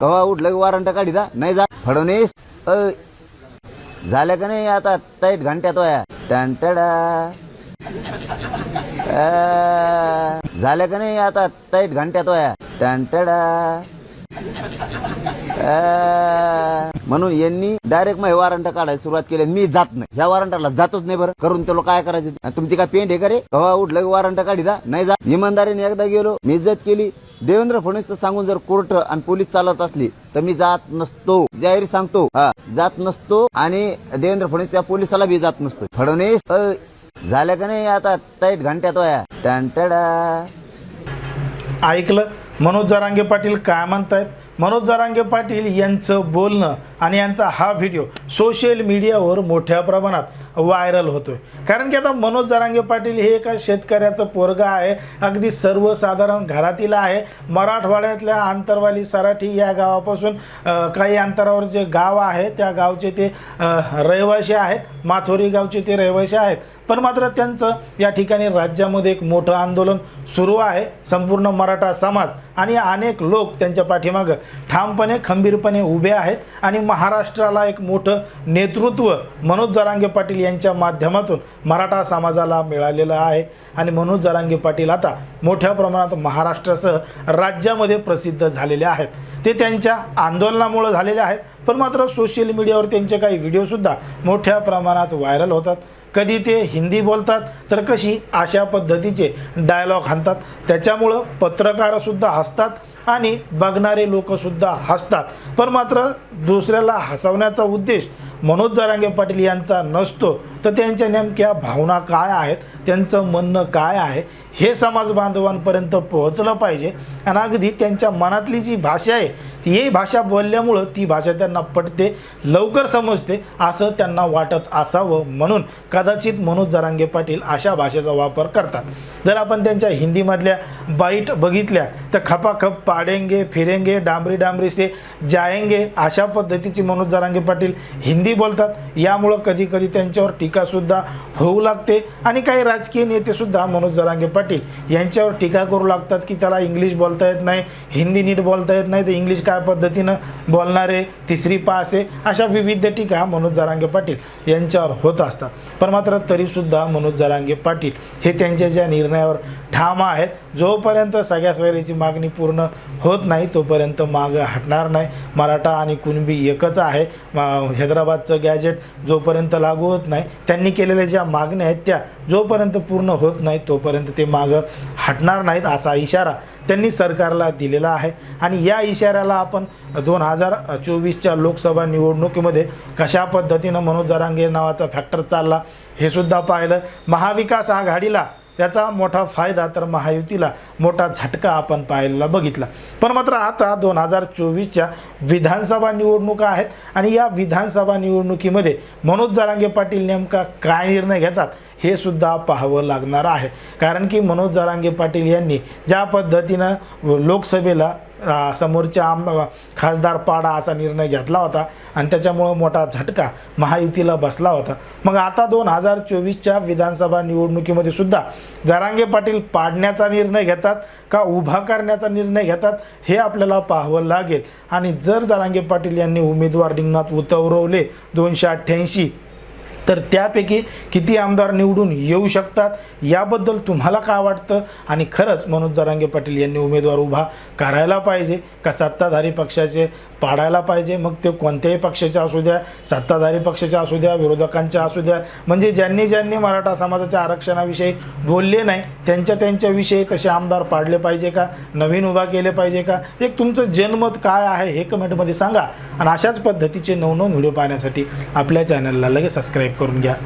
कवा उठलं की वारंट काढीता नाही जा. फडणवीस झालं का नाही आता? ताईट घंट्यात वया टंटडा झालं का नाही आता? ताईट घंट्यात वया टंटडा म्हणून यांनी डायरेक्ट मग वारंट काढायला सुरुवात केली मी जात नाही. ह्या वॉरंटाला जातच नाही बरं. करून त्याला काय करायचं? तुमची काय पेंट हे करे रे? कवा उठलं की काढी जा नाही जा. इमानदारीने एकदा गेलो मी इज्जत केली. देवेंद्र फडणवीस सांगून जर कोर्ट आणि पोलीस चालत असली तर मी जात नसतो. जाहीर सांगतो. हा जात नसतो आणि देवेंद्र फडणवीसच्या पोलिसाला बी जात नसतो. फडणवीस झालं का नाही आता? ताईट घंट्यात वया. टंटडा ऐकलं? मनोज जरांगे पाटील काय म्हणतायत? मनोज जरांगे पाटील यांचं बोलणं आणि यांचा हा व्हिडिओ सोशल मीडियावर मोठ्या प्रमाणात व्हायरल आहे कारण की आता मनोज जरांगे पाटील हे एका शेतकऱ्याचं पोरगा आहे अगदी सर्वसाधारण घरातील आहे. मराठवाड्यातल्या आंतरवाली सराठी या गावापासून काही अंतरावर जे गाव आहे त्या गावचे ते रहिवाशी रहिवासी आहेत. माथोरी गावचे ते रहिवासी आहेत. पण मात्र त्यांचं या ठिकाणी राज्यामध्ये एक मोठं आंदोलन सुरू आहे. संपूर्ण मराठा समाज आणि अनेक लोक त्यांच्या पाठीमागं ठामपणे खंबीरपणे उभे आहेत. आणि महाराष्ट्राला एक मोठं नेतृत्व मनोज जरांगे पाटील यांच्या माध्यमातून मराठा समाजाला मिळालेलं आहे. आणि मनोज जरांगे पाटील आता मोठ्या प्रमाणात महाराष्ट्रासह राज्यामध्ये प्रसिद्ध झालेले आहेत. ते त्यांच्या आंदोलनामुळं झालेले आहेत. पण मात्र सोशल मीडियावर त्यांचे काही व्हिडिओसुद्धा मोठ्या प्रमाणात व्हायरल होतात. कधी ते हिंदी बोलतात तर कशी अशा पद्धतीचे डायलॉग हाणतात. त्याच्यामुळं पत्रकारसुद्धा हसतात आणि बघणारे लोकसुद्धा हसतात. पण मात्र दुसऱ्याला हसवण्याचा उद्देश मनोज जरांगे पाटील यांचा नसतो तर त्यांच्या नेमक्या भावना काय आहेत त्यांचं म्हणणं काय आहे हे समाज बांधवांपर्यंत पोहोचलं पाहिजे. आणि अगदी त्यांच्या मनातली जी भाषा आहे ती ही भाषा बोलल्यामुळं ती भाषा त्यांना पटते लवकर समजते असं त्यांना वाटत असावं म्हणून कदाचित मनोज जरांगे पाटील अशा भाषेचा वापर करतात. जर आपण त्यांच्या हिंदीमधल्या बाईट बघितल्या तर खपाखप पाडेंगे फिरेंगे डांबरी डांबरी से अशा पद्धतीची मनोज जरांगे पाटील हिंदी बोलतात? यामुळं कधी कधी त्यांच्यावर टीकासुद्धा होऊ लागते. आणि काही राजकीय नेतेसुद्धा मनोज जरांगे पाटील यांच्यावर टीका करू लागतात की त्याला इंग्लिश बोलता येत नाही हिंदी नीट बोलता येत नाही तर इंग्लिश काय पद्धतीनं बोलणारे तिसरी पास आहे. अशा विविध टीका मनोज जरांगे पाटील यांच्यावर होत असतात. पण मात्र तरीसुद्धा मनोज जरांगे पाटील हे त्यांच्या ज्या निर्णयावर ठाम आहेत जोपर्यंत सगळ्या सोयरीची मागणी पूर्ण होत नाही तोपर्यंत मागं हटणार नाही. मराठा आणि कुणबी एकच आहे. मा- हैदराबादचं गॅजेट जोपर्यंत लागू होत नाही त्यांनी केलेल्या ज्या मागण्या आहेत त्या जोपर्यंत पूर्ण होत नाही तोपर्यंत ते मागं हटणार नाहीत असा इशारा त्यांनी सरकारला दिलेला आहे. आणि या इशाऱ्याला आपण दोन हजार चोवीसच्या लोकसभा निवडणुकीमध्ये कशा पद्धतीनं मनोज जरांगे नावाचा फॅक्टर चालला हे सुद्धा पाहिलं. महाविकास आघाडीला त्याचा मोठा फायदा तर महायुतीला मोठा झटका आपण पाहायला बघितला. पण मात्र आता दोन हजार चोवीसच्या विधानसभा निवडणुका आहेत आणि या विधानसभा निवडणुकीमध्ये मनोज जरांगे पाटील नेमका काय निर्णय घेतात हे सुद्धा पाहावं लागणार आहे. कारण की मनोज जरांगे पाटील यांनी ज्या पद्धतीनं लोकसभेला समोरच्या आम खासदार पाडा असा निर्णय घेतला होता आणि त्याच्यामुळं मोठा झटका महायुतीला बसला होता. मग आता दोन हजार चोवीसच्या विधानसभा निवडणुकीमध्ये सुद्धा जरांगे पाटील पाडण्याचा निर्णय घेतात का उभा करण्याचा निर्णय घेतात हे आपल्याला पाहावं लागेल. आणि जर जरांगे पाटील यांनी उमेदवार रिंगणात उतरवले दोनशे अठ्ठ्याऐंशी तर त्यापैकी किती आमदार निवडून येऊ शकतात याबद्दल तुम्हाला काय वाटतं? आणि खरंच मनोज जरांगे पाटील यांनी उमेदवार उभा करायला पाहिजे का सत्ताधारी पक्षाचे पाडायला पाहिजे? मग ते कोणत्याही पक्षाच्या असू द्या सत्ताधारी पक्षाच्या असू द्या विरोधकांच्या असू द्या. म्हणजे ज्यांनी ज्यांनी मराठा समाजाच्या आरक्षणाविषयी बोलले नाही त्यांच्या त्यांच्याविषयी तसे आमदार पाडले पाहिजे का? नवीन उभा केले पाहिजे का? एक तुमचं जनमत काय आहे हे कमेंटमध्ये सांगा. आणि अशाच पद्धतीचे नवनवन व्हिडिओ पाहण्यासाठी आपल्या चॅनलला लगेच सबस्क्राईब करून घ्या.